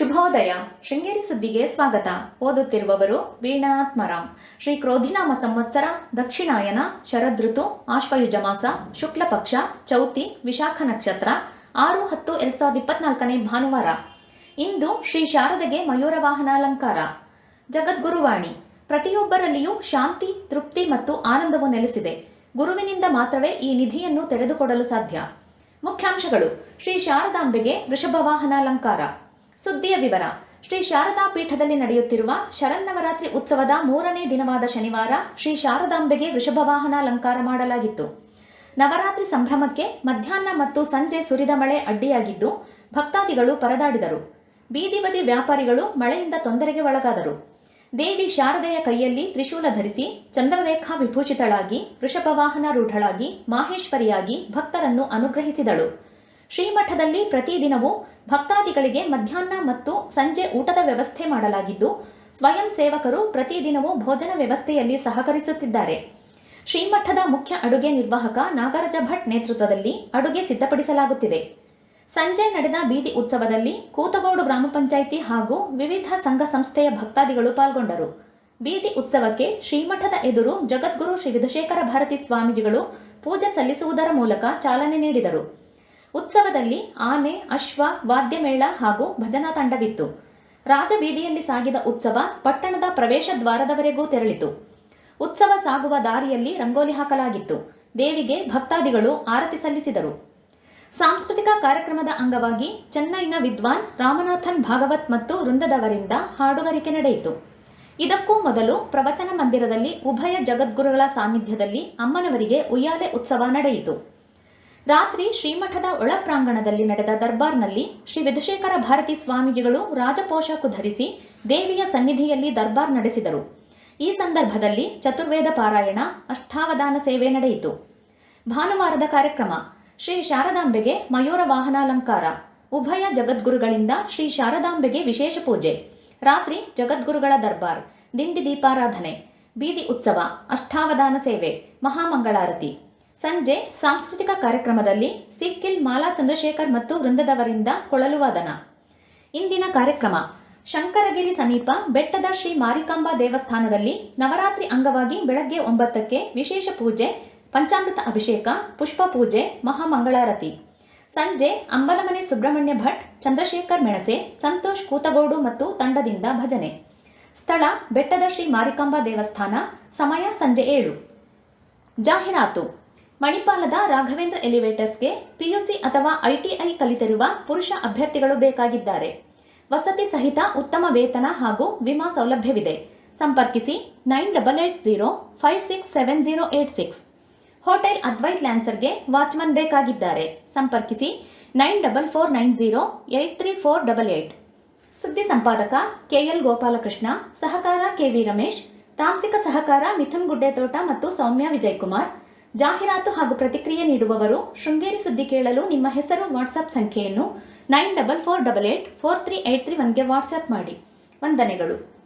ಶುಭೋದಯ. ಶೃಂಗೇರಿ ಸುದ್ದಿಗೆ ಸ್ವಾಗತ. ಓದುತ್ತಿರುವವರು ವೀಣಾತ್ಮರಾಮ್. ಶ್ರೀ ಕ್ರೋಧಿನಾಮ ಸಂವತ್ಸರ, ದಕ್ಷಿಣಾಯನ, ಶರದೃತು ಆಶ್ವಯುಜ ಮಾಸ ಶುಕ್ಲ ಪಕ್ಷ ಚೌತಿ, ವಿಶಾಖ ನಕ್ಷತ್ರ, ಆರು ಹತ್ತು ಎರಡ್ ಸಾವಿರದ ಇಪ್ಪತ್ನಾಲ್ಕನೇ ಭಾನುವಾರ. ಇಂದು ಶ್ರೀ ಶಾರದೆಗೆ ಮಯೂರ ವಾಹನಾಲಂಕಾರ. ಜಗದ್ಗುರುವಾಣಿ. ಪ್ರತಿಯೊಬ್ಬರಲ್ಲಿಯೂ ಶಾಂತಿ, ತೃಪ್ತಿ ಮತ್ತು ಆನಂದವು ನೆಲೆಸಿದೆ. ಗುರುವಿನಿಂದ ಮಾತ್ರವೇ ಈ ನಿಧಿಯನ್ನು ತೆರೆದುಕೊಡಲು ಸಾಧ್ಯ. ಮುಖ್ಯಾಂಶಗಳು. ಶ್ರೀ ಶಾರದಾಂಬೆಗೆ ವೃಷಭ ವಾಹನಾಲಂಕಾರ. ಸುದ್ದಿಯ ವಿವರ. ಶ್ರೀ ಶಾರದಾ ಪೀಠದಲ್ಲಿ ನಡೆಯುತ್ತಿರುವ ಶರನ್ನವರಾತ್ರಿ ಉತ್ಸವದ ಮೂರನೇ ದಿನವಾದ ಶನಿವಾರ ಶ್ರೀ ಶಾರದಾಂಬೆಗೆ ವೃಷಭ ವಾಹನಾಲಂಕಾರ ಮಾಡಲಾಗಿತ್ತು. ನವರಾತ್ರಿ ಸಂಭ್ರಮಕ್ಕೆ ಮಧ್ಯಾಹ್ನ ಮತ್ತು ಸಂಜೆ ಸುರಿದ ಮಳೆ ಅಡ್ಡಿಯಾಗಿದ್ದು, ಭಕ್ತಾದಿಗಳು ಪರದಾಡಿದರು. ಬೀದಿ ಬದಿ ವ್ಯಾಪಾರಿಗಳು ಮಳೆಯಿಂದ ತೊಂದರೆಗೆ ಒಳಗಾದರು. ದೇವಿ ಶಾರದೆಯ ಕೈಯಲ್ಲಿ ತ್ರಿಶೂಲ ಧರಿಸಿ ಚಂದ್ರರೇಖಾ ವಿಭೂಷಿತಳಾಗಿ, ವೃಷಭ ವಾಹನ ರೂಢಳಾಗಿ, ಮಾಹೇಶ್ವರಿಯಾಗಿ ಭಕ್ತರನ್ನು ಅನುಗ್ರಹಿಸಿದಳು. ಶ್ರೀಮಠದಲ್ಲಿ ಪ್ರತಿದಿನವೂ ಭಕ್ತಾದಿಗಳಿಗೆ ಮಧ್ಯಾಹ್ನ ಮತ್ತು ಸಂಜೆ ಊಟದ ವ್ಯವಸ್ಥೆ ಮಾಡಲಾಗಿದ್ದು, ಸ್ವಯಂ ಸೇವಕರು ಪ್ರತಿದಿನವೂ ಭೋಜನ ವ್ಯವಸ್ಥೆಯಲ್ಲಿ ಸಹಕರಿಸುತ್ತಿದ್ದಾರೆ. ಶ್ರೀಮಠದ ಮುಖ್ಯ ಅಡುಗೆ ನಿರ್ವಾಹಕ ನಾಗರಾಜ ಭಟ್ ನೇತೃತ್ವದಲ್ಲಿ ಅಡುಗೆ ಸಿದ್ಧಪಡಿಸಲಾಗುತ್ತಿದೆ. ಸಂಜೆ ನಡೆದ ಬೀದಿ ಉತ್ಸವದಲ್ಲಿ ಕೂತಗೋಡು ಗ್ರಾಮ ಪಂಚಾಯಿತಿ ಹಾಗೂ ವಿವಿಧ ಸಂಘ ಸಂಸ್ಥೆಯ ಭಕ್ತಾದಿಗಳು ಪಾಲ್ಗೊಂಡರು. ಬೀದಿ ಉತ್ಸವಕ್ಕೆ ಶ್ರೀಮಠದ ಎದುರು ಜಗದ್ಗುರು ಶ್ರೀ ವಿಧುಶೇಖರ ಭಾರತಿ ಸ್ವಾಮೀಜಿಗಳು ಪೂಜೆ ಸಲ್ಲಿಸುವುದರ ಮೂಲಕ ಚಾಲನೆ ನೀಡಿದರು. ಉತ್ಸವದಲ್ಲಿ ಆನೆ, ಅಶ್ವ, ವಾದ್ಯಮೇಳ ಹಾಗೂ ಭಜನಾ ತಂಡವಿತ್ತು. ರಾಜಬೀದಿಯಲ್ಲಿ ಸಾಗಿದ ಉತ್ಸವ ಪಟ್ಟಣದ ಪ್ರವೇಶ ದ್ವಾರದವರೆಗೂ ತೆರಳಿತು. ಉತ್ಸವ ಸಾಗುವ ದಾರಿಯಲ್ಲಿ ರಂಗೋಲಿ ಹಾಕಲಾಗಿತ್ತು. ದೇವಿಗೆ ಭಕ್ತಾದಿಗಳು ಆರತಿ ಸಲ್ಲಿಸಿದರು. ಸಾಂಸ್ಕೃತಿಕ ಕಾರ್ಯಕ್ರಮದ ಅಂಗವಾಗಿ ಚೆನ್ನೈನ ವಿದ್ವಾನ್ ರಾಮನಾಥನ್ ಭಾಗವತ್ ಮತ್ತು ವೃಂದದವರಿಂದ ಹಾಡುಗಾರಿಕೆ ನಡೆಯಿತು. ಇದಕ್ಕೂ ಮೊದಲು ಪ್ರವಚನ ಮಂದಿರದಲ್ಲಿ ಉಭಯ ಜಗದ್ಗುರುಗಳ ಸಾನ್ನಿಧ್ಯದಲ್ಲಿ ಅಮ್ಮನವರಿಗೆ ಉಯ್ಯಾಲೆ ಉತ್ಸವ ನಡೆಯಿತು. ರಾತ್ರಿ ಶ್ರೀಮಠದ ಒಳ ಪ್ರಾಂಗಣದಲ್ಲಿ ನಡೆದ ದರ್ಬಾರ್ನಲ್ಲಿ ಶ್ರೀ ವಿಧುಶೇಖರ ಭಾರತಿ ಸ್ವಾಮೀಜಿಗಳು ರಾಜಪೋಷಾಕು ಧರಿಸಿ ದೇವಿಯ ಸನ್ನಿಧಿಯಲ್ಲಿ ದರ್ಬಾರ್ ನಡೆಸಿದರು. ಈ ಸಂದರ್ಭದಲ್ಲಿ ಚತುರ್ವೇದ ಪಾರಾಯಣ, ಅಷ್ಟಾವಧಾನ ಸೇವೆ ನಡೆಯಿತು. ಭಾನುವಾರದ ಕಾರ್ಯಕ್ರಮ, ಶ್ರೀ ಶಾರದಾಂಬೆಗೆ ಮಯೂರ ವಾಹನಾಲಂಕಾರ, ಉಭಯ ಜಗದ್ಗುರುಗಳಿಂದ ಶ್ರೀ ಶಾರದಾಂಬೆಗೆ ವಿಶೇಷ ಪೂಜೆ, ರಾತ್ರಿ ಜಗದ್ಗುರುಗಳ ದರ್ಬಾರ್, ದಿಂಡಿ ದೀಪಾರಾಧನೆ, ಬೀದಿ ಉತ್ಸವ, ಅಷ್ಟಾವಧಾನ ಸೇವೆ, ಮಹಾಮಂಗಳಾರತಿ. ಸಂಜೆ ಸಾಂಸ್ಕೃತಿಕ ಕಾರ್ಯಕ್ರಮದಲ್ಲಿ ಸಿಕ್ಕಿಲ್ ಮಾಲಾ ಚಂದ್ರಶೇಖರ್ ಮತ್ತು ವೃಂದದವರಿಂದ ಕೊಳಲು ವಾದನ ಇಂದಿನ ಕಾರ್ಯಕ್ರಮ, ಶಂಕರಗಿರಿ ಸಮೀಪ ಬೆಟ್ಟದ ಶ್ರೀ ಮಾರಿಕಾಂಬಾ ದೇವಸ್ಥಾನದಲ್ಲಿ ನವರಾತ್ರಿ ಅಂಗವಾಗಿ ಬೆಳಗ್ಗೆ ಒಂಬತ್ತಕ್ಕೆ ವಿಶೇಷ ಪೂಜೆ, ಪಂಚಾಮೃತ ಅಭಿಷೇಕ, ಪುಷ್ಪ ಪೂಜೆ, ಮಹಾಮಂಗಳಾರತಿ. ಸಂಜೆ ಅಂಬಲಮನೆ ಸುಬ್ರಹ್ಮಣ್ಯ ಭಟ್, ಚಂದ್ರಶೇಖರ್ ಮೆಣಸೆ, ಸಂತೋಷ್ ಕೂತಗೋಡು ಮತ್ತು ತಂಡದಿಂದ ಭಜನೆ. ಸ್ಥಳ ಬೆಟ್ಟದ ಶ್ರೀ ಮಾರಿಕಾಂಬಾ ದೇವಸ್ಥಾನ, ಸಮಯ ಸಂಜೆ ಏಳು. ಜಾಹೀರಾತು. ಮಣಿಪಾಲದ ರಾಘವೇಂದ್ರ ಎಲಿವೇಟರ್ಸ್ಗೆ ಪಿಯುಸಿ ಅಥವಾ ಐಟಿಐ ಕಲಿತಿರುವ ಪುರುಷ ಅಭ್ಯರ್ಥಿಗಳು ಬೇಕಾಗಿದ್ದಾರೆ. ವಸತಿ ಸಹಿತ ಉತ್ತಮ ವೇತನ ಹಾಗೂ ವಿಮಾ ಸೌಲಭ್ಯವಿದೆ. ಸಂಪರ್ಕಿಸಿ nine double eight zero five six seven zero eight six. Hotel Advait ಲ್ಯಾನ್ಸರ್ಗೆ watchman ಬೇಕಾಗಿದ್ದಾರೆ. ಸಂಪರ್ಕಿಸಿ nine double four nine zero eight three four double eight. ಸುದ್ದಿ ಸಂಪಾದಕ ಕೆಎಲ್ ಗೋಪಾಲಕೃಷ್ಣ, ಸಹಕಾರ ಕೆವಿ ರಮೇಶ್, ತಾಂತ್ರಿಕ ಸಹಕಾರ ಮಿಥುನ್ ಗುಡ್ಡೆತೋಟ ಮತ್ತು ಸೌಮ್ಯ ವಿಜಯಕುಮಾರ್ ಜಾಹೀರಾತು ಹಾಗೂ ಪ್ರತಿಕ್ರಿಯೆ ನೀಡುವವರು ಶೃಂಗೇರಿ ಸುದ್ದಿ ಕೇಳಲು ನಿಮ್ಮ ಹೆಸರು ವಾಟ್ಸಪ್ ಸಂಖ್ಯೆಯನ್ನು nine double four double eight four three eight three ಒನ್ಗೆ WhatsApp ಮಾಡಿ. ವಂದನೆಗಳು.